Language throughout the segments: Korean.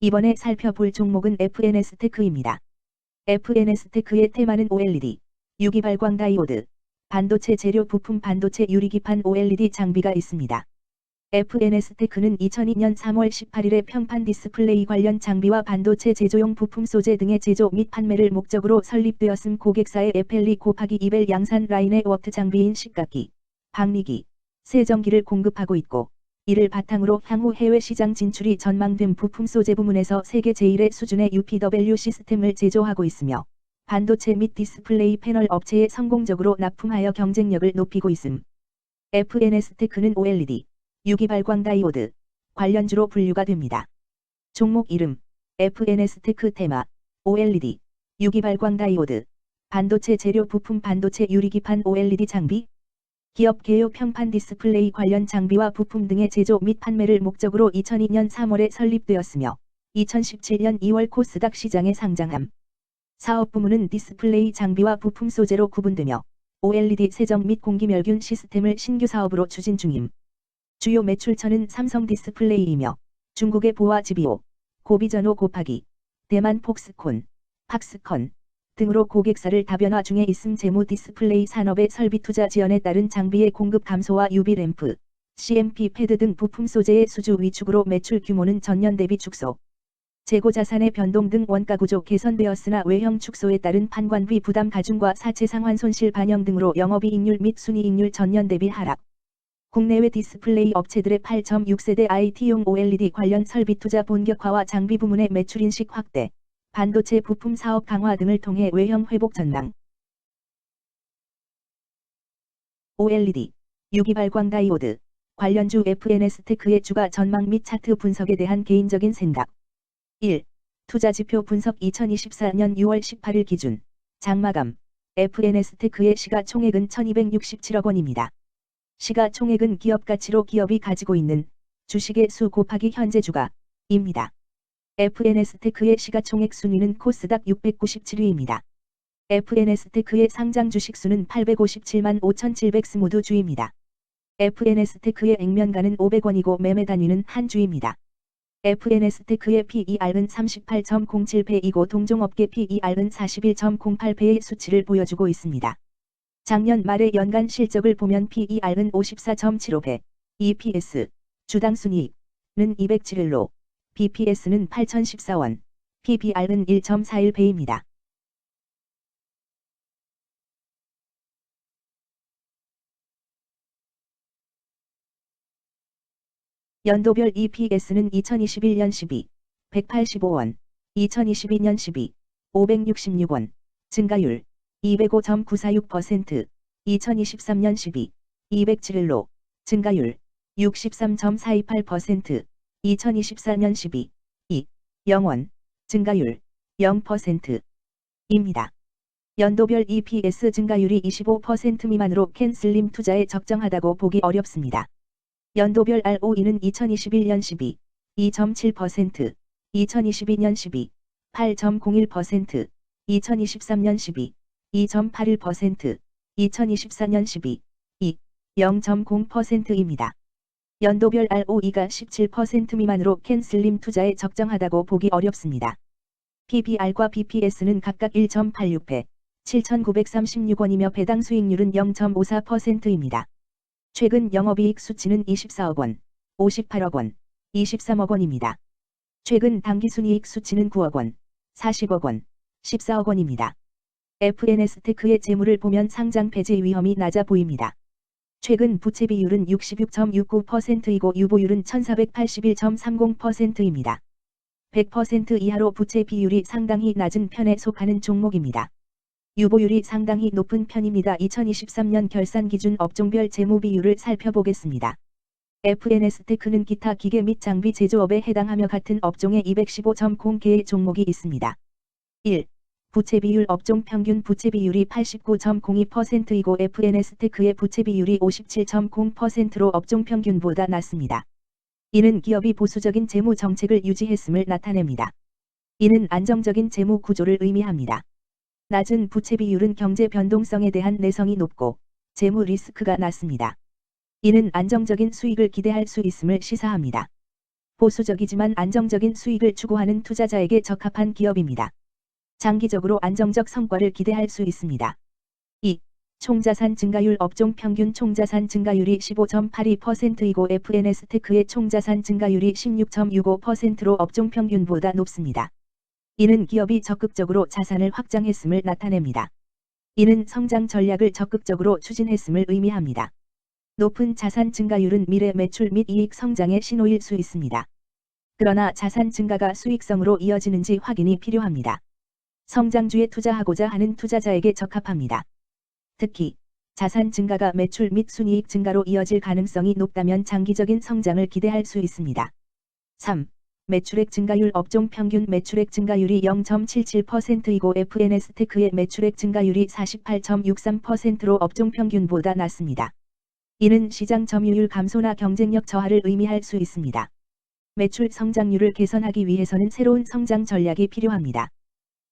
이번에 살펴볼 종목은 FNS테크입니다. FNS테크의 테마는 OLED, 유기발광 다이오드, 반도체 재료 부품 반도체 유리기판 OLED 장비가 있습니다. FNS테크는 2002년 3월 18일에 평판 디스플레이 관련 장비와 반도체 제조용 부품 소재 등의 제조 및 판매를 목적으로 설립되었음 고객사의 에펠리 곱하기 이벨 양산 라인의 워트 장비인 식각기, 방리기, 세정기를 공급하고 있고 이를 바탕으로 향후 해외 시장 진출이 전망된 부품 소재 부문에서 세계 제1의 수준의 UPW 시스템을 제조하고 있으며 반도체 및 디스플레이 패널 업체에 성공적으로 납품하여 경쟁력을 높이고 있음. FNS테크는 OLED, 유기발광 다이오드, 관련주로 분류가 됩니다. 종목 이름, FNS테크 테마, OLED, 유기발광 다이오드, 반도체 재료 부품 반도체 유리기판 OLED 장비, 기업 개요 평판 디스플레이 관련 장비와 부품 등의 제조 및 판매를 목적으로 2002년 3월에 설립되었으며 2017년 2월 코스닥 시장에 상장함. 사업 부문은 디스플레이 장비와 부품 소재로 구분되며 OLED 세정 및 공기멸균 시스템을 신규 사업으로 추진 중임. 주요 매출처는 삼성 디스플레이이며 중국의 보아 지비오, 고비전오 곱하기, 대만 폭스콘, 팍스컨, 등으로 고객사를 다변화 중에 있음 재무 디스플레이 산업의 설비 투자 지연에 따른 장비의 공급 감소와 UV 램프, CMP 패드 등 부품 소재의 수주 위축으로 매출 규모는 전년 대비 축소. 재고 자산의 변동 등 원가 구조 개선되었으나 외형 축소에 따른 판관비 부담 가중과 사채 상환 손실 반영 등으로 영업이익률 및 순이익률 전년 대비 하락. 국내외 디스플레이 업체들의 8.6세대 IT용 OLED 관련 설비 투자 본격화와 장비 부문의 매출 인식 확대. 반도체 부품 사업 강화 등을 통해 외형 회복 전망. OLED, 유기발광 다이오드, 관련주 FNS테크의 주가 전망 및 차트 분석에 대한 개인적인 생각. 1. 투자지표 분석 2024년 6월 18일 기준. 장마감. FNS테크의 시가총액은 1267억 원입니다. 시가총액은 기업가치로 기업이 가지고 있는 주식의 수 곱하기 현재 주가입니다. FNS테크의 시가총액 순위는 코스닥 697위입니다. FNS테크의 상장 주식수는 857만 5,720주입니다. FNS테크의 액면가는 500원이고 매매 단위는 한 주입니다. FNS테크의 PER은 38.07배이고 동종업계 PER은 41.08배의 수치를 보여주고 있습니다. 작년 말의 연간 실적을 보면 PER은 54.75배, EPS, 주당 순이익은 207일로 BPS는 8,014원, PBR은 1.41배입니다. 연도별 EPS는 2021년 12, 185원, 2022년 12, 566원, 증가율 205.946%, 2023년 12, 207일로, 증가율 63.428%, 2024년 12, 2, 0원, 증가율 0%입니다. 연도별 EPS 증가율이 25% 미만으로 캔슬림 투자에 적정하다고 보기 어렵습니다. 연도별 ROE는 2021년 12, 2.7%, 2022년 12, 8.01%, 2023년 12, 2.81%, 2024년 12, 2, 0.0%입니다. 연도별 ROE가 17% 미만으로 캔슬림 투자에 적정하다고 보기 어렵습니다. PBR과 BPS는 각각 1.86배, 7,936원이며 배당 수익률은 0.54%입니다. 최근 영업이익 수치는 24억 원, 58억 원, 23억 원입니다. 최근 당기순이익 수치는 9억 원, 40억 원, 14억 원입니다. FNS테크의 재물을 보면 상장 폐지 위험이 낮아 보입니다. 최근 부채 비율은 66.69%이고 유보율은 1481.30%입니다. 100% 이하로 부채 비율이 상당히 낮은 편에 속하는 종목입니다. 유보율이 상당히 높은 편입니다. 2023년 결산 기준 업종별 재무 비율을 살펴보겠습니다. FNS테크는 기타 기계 및 장비 제조업에 해당하며 같은 업종에 215.0개의 종목이 있습니다. 1. 부채 비율 업종 평균 부채 비율이 89.02%이고 FNS테크의 부채 비율이 57.0%로 업종 평균보다 낮습니다. 이는 기업이 보수적인 재무 정책을 유지했음을 나타냅니다. 이는 안정적인 재무 구조를 의미합니다. 낮은 부채 비율은 경제 변동성에 대한 내성이 높고 재무 리스크가 낮습니다. 이는 안정적인 수익을 기대할 수 있음을 시사합니다. 보수적이지만 안정적인 수익을 추구하는 투자자에게 적합한 기업입니다. 장기적으로 안정적 성과를 기대할 수 있습니다. 2. 총자산 증가율 업종 평균 총자산 증가율이 15.82%이고 FNS테크의 총자산 증가율이 16.65%로 업종 평균보다 높습니다. 이는 기업이 적극적으로 자산을 확장했음을 나타냅니다. 이는 성장 전략을 적극적으로 추진했음을 의미합니다. 높은 자산 증가율은 미래 매출 및 이익 성장의 신호일 수 있습니다. 그러나 자산 증가가 수익성으로 이어지는지 확인이 필요합니다. 성장주에 투자하고자 하는 투자자에게 적합합니다. 특히 자산 증가가 매출 및 순이익 증가로 이어질 가능성이 높다면 장기적인 성장을 기대할 수 있습니다. 3. 매출액 증가율 업종 평균 매출액 증가율이 0.77%이고 FNS테크의 매출액 증가율이 48.63%로 업종 평균보다 낮습니다. 이는 시장 점유율 감소나 경쟁력 저하를 의미할 수 있습니다. 매출 성장률을 개선하기 위해서는 새로운 성장 전략이 필요합니다.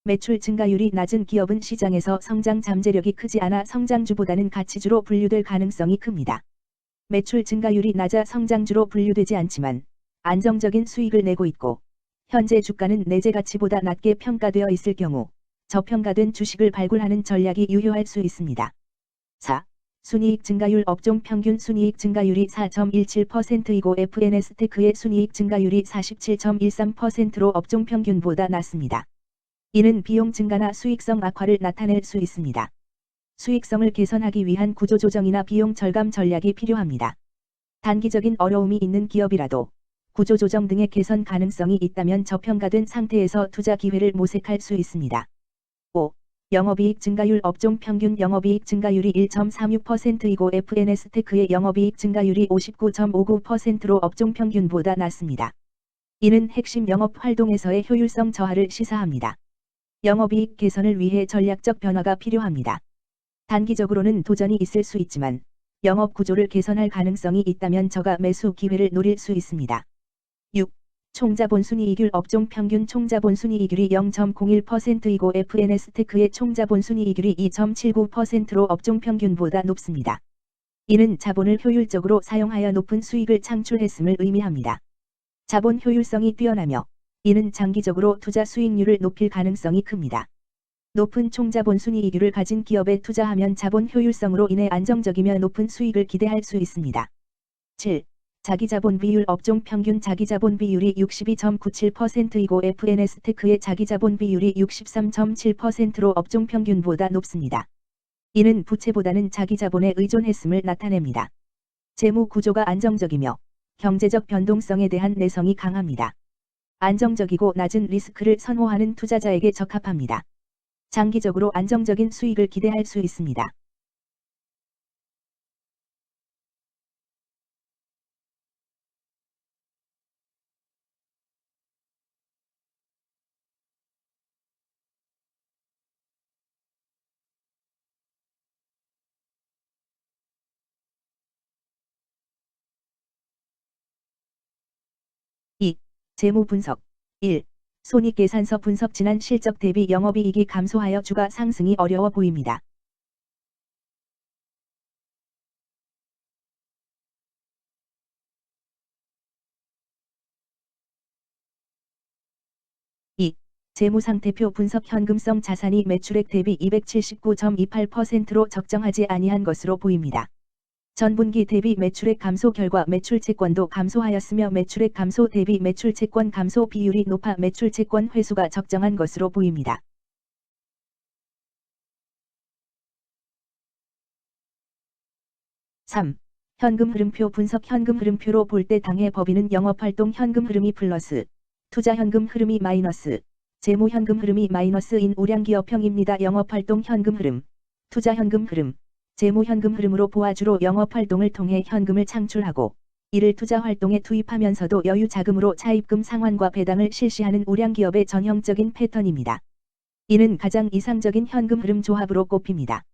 매출 증가율이 낮은 기업은 시장에서 성장 잠재력이 크지 않아 성장주보다는 가치주로 분류될 가능성이 큽니다. 매출 증가율이 낮아 성장주로 분류되지 않지만 안정적인 수익을 내고 있고 현재 주가는 내재 가치보다 낮게 평가되어 있을 경우 저평가된 주식을 발굴하는 전략이 유효할 수 있습니다. 4. 순이익 증가율 업종 평균 순이익 증가율이 4.17%이고 FNS테크의 순이익 증가율이 47.13%로 업종 평균보다 낮습니다. 이는 비용 증가나 수익성 악화를 나타낼 수 있습니다. 수익성을 개선하기 위한 구조조정이나 비용 절감 전략이 필요합니다. 단기적인 어려움이 있는 기업이라도 구조조정 등의 개선 가능성이 있다면 저평가된 상태에서 투자 기회를 모색할 수 있습니다. 5. 영업이익 증가율 업종 평균 영업이익 증가율이 1.36%이고 FNS테크의 영업이익 증가율이 59.59%로 업종 평균보다 낮습니다. 이는 핵심 영업 활동에서의 효율성 저하를 시사합니다. 영업이익 개선을 위해 전략적 변화가 필요합니다. 단기적으로는 도전이 있을 수 있지만 영업 구조를 개선할 가능성이 있다면 저가 매수 기회를 노릴 수 있습니다. 6. 총자본 순이익률 업종 평균 총자본 순이익률이 0.01%이고 FNS테크의 총자본 순이익률이 2.79%로 업종 평균보다 높습니다. 이는 자본을 효율적으로 사용하여 높은 수익을 창출했음을 의미합니다. 자본 효율성이 뛰어나며 이는 장기적으로 투자 수익률을 높일 가능성이 큽니다. 높은 총자본 순이익률을 가진 기업에 투자하면 자본 효율성으로 인해 안정적이며 높은 수익을 기대할 수 있습니다. 7. 자기자본 비율 업종 평균 자기자본 비율이 62.97%이고 FNS테크의 자기자본 비율이 63.7%로 업종 평균보다 높습니다. 이는 부채보다는 자기자본에 의존했음을 나타냅니다. 재무 구조가 안정적이며 경제적 변동성에 대한 내성이 강합니다. 안정적이고 낮은 리스크를 선호하는 투자자에게 적합합니다. 장기적으로 안정적인 수익을 기대할 수 있습니다. 재무 분석 1. 손익계산서 분석 지난 실적 대비 영업이익이 감소하여 주가 상승이 어려워 보입니다. 이 재무상태표 분석 현금성 자산이 매출액 대비 279.28%로 적정하지 아니한 것으로 보입니다. 전분기 대비 매출액 감소 결과 매출 채권도 감소하였으며 매출액 감소 대비 매출 채권 감소 비율이 높아 매출 채권 회수가 적정한 것으로 보입니다. (3) 현금 흐름표 분석 현금 흐름표로 볼 때 당해 법인은 영업활동 현금 흐름이 플러스, 투자 현금 흐름이 마이너스, 재무 현금 흐름이 마이너스인 우량기업형입니다. 영업활동 현금 흐름, 투자 현금 흐름, 재무 현금 흐름으로 보아주로 영업 활동을 통해 현금을 창출하고 이를 투자 활동에 투입하면서도 여유 자금으로 차입금 상환과 배당을 실시하는 우량 기업의 전형적인 패턴입니다. 이는 가장 이상적인 현금 흐름 조합으로 꼽힙니다.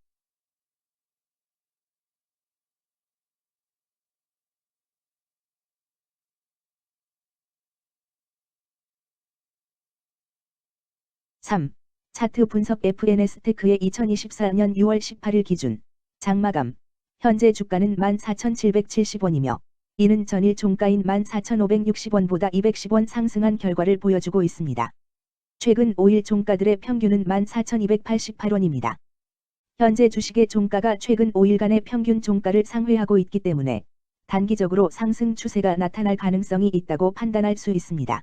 (3) 차트 분석 FNS테크의 2024년 6월 18일 기준 장마감. 현재 주가는 14,770원이며 이는 전일 종가인 14,560원보다 210원 상승한 결과를 보여주고 있습니다. 최근 5일 종가들의 평균은 14,288원입니다. 현재 주식의 종가가 최근 5일간의 평균 종가를 상회하고 있기 때문에 단기적으로 상승 추세가 나타날 가능성이 있다고 판단할 수 있습니다.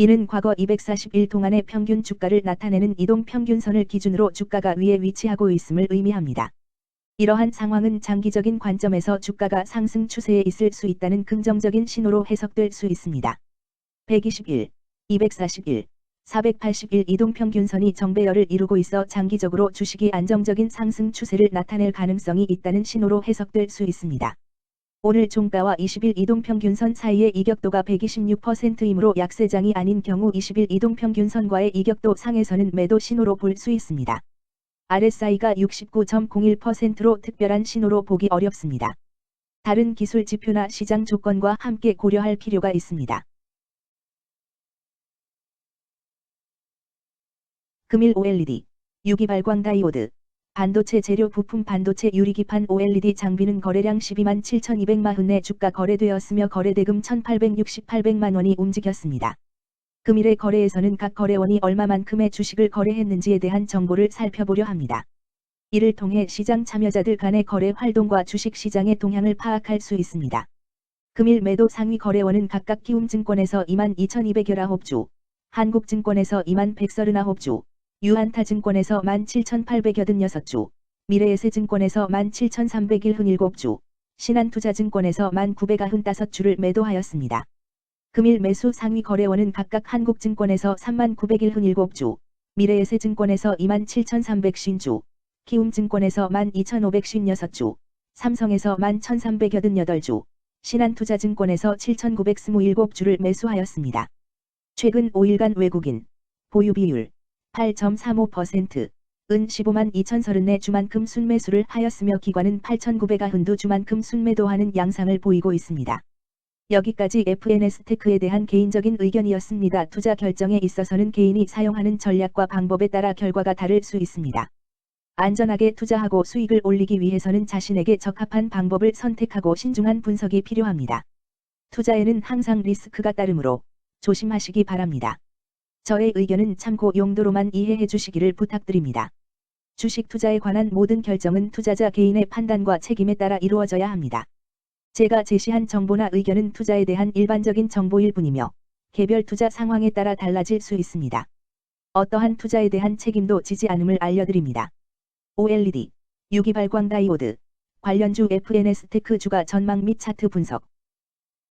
이는 과거 241 동안의 평균 주가를 나타내는 이동 평균선을 기준으로 주가가 위에 위치하고 있음을 의미합니다. 이러한 상황은 장기적인 관점에서 주가가 상승 추세에 있을 수 있다는 긍정적인 신호로 해석될 수 있습니다. 121, 241, 481 이동평균선이 정배열을 이루고 있어 장기적으로 주식이 안정적인 상승 추세를 나타낼 가능성이 있다는 신호로 해석될 수 있습니다. 오늘 종가와 20일 이동평균선 사이의 이격도가 126%이므로 약세장이 아닌 경우 20일 이동평균선과의 이격도 상에서는 매도 신호로 볼 수 있습니다. RSI가 69.01%로 특별한 신호로 보기 어렵습니다. 다른 기술 지표나 시장 조건과 함께 고려할 필요가 있습니다. 금일 OLED, 유기발광 다이오드, 반도체 재료 부품 반도체 유리기판 OLED 장비는 거래량 12만 7,200만원내 주가 거래되었으며 거래대금 1,868백만 원이 움직였습니다. 금일의 거래에서는 각 거래원이 얼마만큼의 주식을 거래했는지에 대한 정보를 살펴보려 합니다. 이를 통해 시장 참여자들 간의 거래 활동과 주식 시장의 동향을 파악할 수 있습니다. 금일 매도 상위 거래원은 각각 키움증권에서 22,219주, 한국증권에서 21,139주, 유한타증권에서 17,886주, 미래에셋증권에서 17,301주, 신한투자증권에서 1,995주를 매도하였습니다. 금일 매수 상위 거래원은 각각 한국증권에서 3901주, 미래에셋증권에서 27,350주, 키움증권에서 12,556주, 삼성에서 11,388주, 신한투자증권에서 7,927주를 매수하였습니다. 최근 5일간 외국인 보유 비율 8.35%, 은 15만 2,030내 주만큼 순매수를 하였으며 기관은 8,900아 주만큼 순매도하는 양상을 보이고 있습니다. 여기까지 FNS테크에 대한 개인적인 의견이었습니다. 투자 결정에 있어서는 개인이 사용하는 전략과 방법에 따라 결과가 다를 수 있습니다. 안전하게 투자하고 수익을 올리기 위해서는 자신에게 적합한 방법을 선택하고 신중한 분석이 필요합니다. 투자에는 항상 리스크가 따르므로 조심하시기 바랍니다. 저의 의견은 참고 용도로만 이해해 주시기를 부탁드립니다. 주식 투자에 관한 모든 결정은 투자자 개인의 판단과 책임에 따라 이루어져야 합니다. 제가 제시한 정보나 의견은 투자에 대한 일반적인 정보일 뿐이며 개별 투자 상황에 따라 달라질 수 있습니다. 어떠한 투자에 대한 책임도 지지 않음을 알려드립니다. OLED, 유기발광 다이오드, 관련주 FNS 테크 주가 전망 및 차트 분석